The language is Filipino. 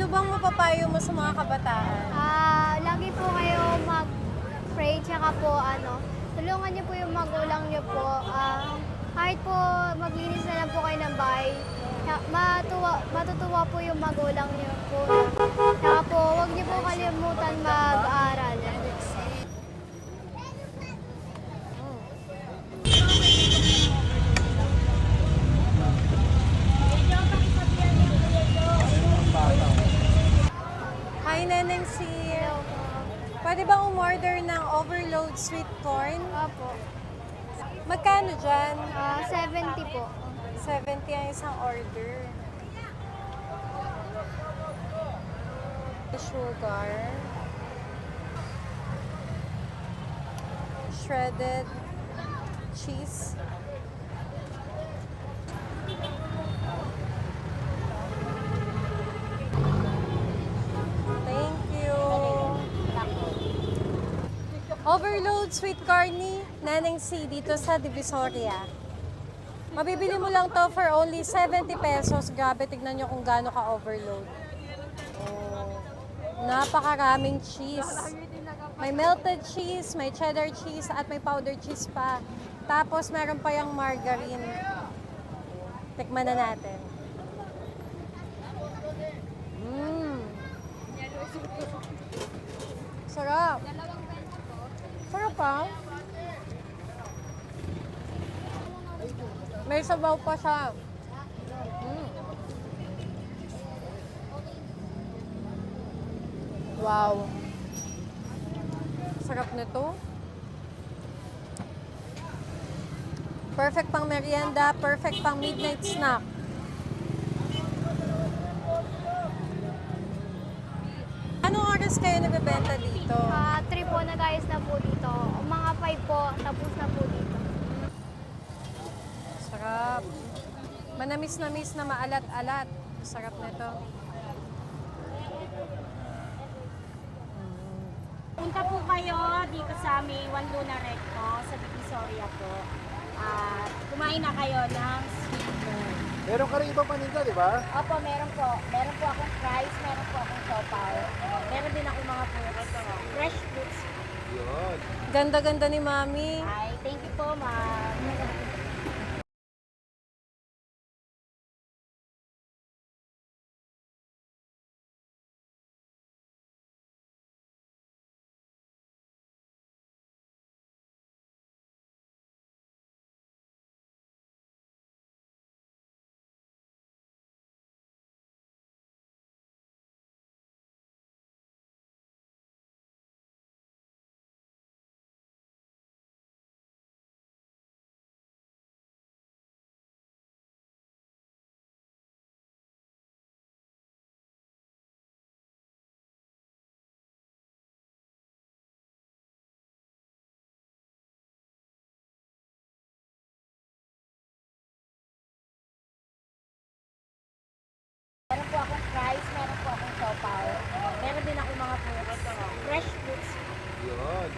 Ano bang mapapayo mo sa mga kabataan? Ah, lagi po kayo mag-pray tsaka po ano, tulungan niyo po yung magulang niyo po. Ah, kahit po maglinis na lang po kayo ng bahay, matuwa, matutuwa po yung magulang niyo po. Tsaka po, huwag niyo po kalimutan mag-aral. Hi, Neneng C. Pwede bang umorder ng overload sweet corn? Opo. Magkano dyan? Ah, 70 po. 70 ang isang order. Sugar. Shredded cheese. Overload sweet corny, Naneng C dito sa Divisoria. Mabibili mo lang to for only 70 pesos. Grabe, tignan nyo kung gaano ka-overload. Oh, napakaraming cheese. May melted cheese, may cheddar cheese, at may powder cheese pa. Tapos meron pa yung margarine. Tikman na natin. Mmm. Sarap. Pa. May sabaw pa siya. Mm. Wow. Sarap nito. Perfect pang merienda, perfect pang midnight snack. Anong oras kayo nabibenta dito? Ah, 3 po na guys na po dito. Mga 5 po, tapos na po dito. Sarap. Manamis-namis na maalat-alat. Sarap nito. Punta po kayo dito sa may One Luna Recto sa Divisoria po. At kumain na kayo ng sweet corn. Meron ka rin ibang paninda, di ba? Opo, meron po. Meron po akong fries, meron po akong sopaw. Meron din ako mga fruits. Fresh. Ganda-ganda ni Mami. Ay, thank you po, ma'am. Meron po akong fries, meron po akong sopaw. Meron din ako mga fruits. Fresh fruits. Yun.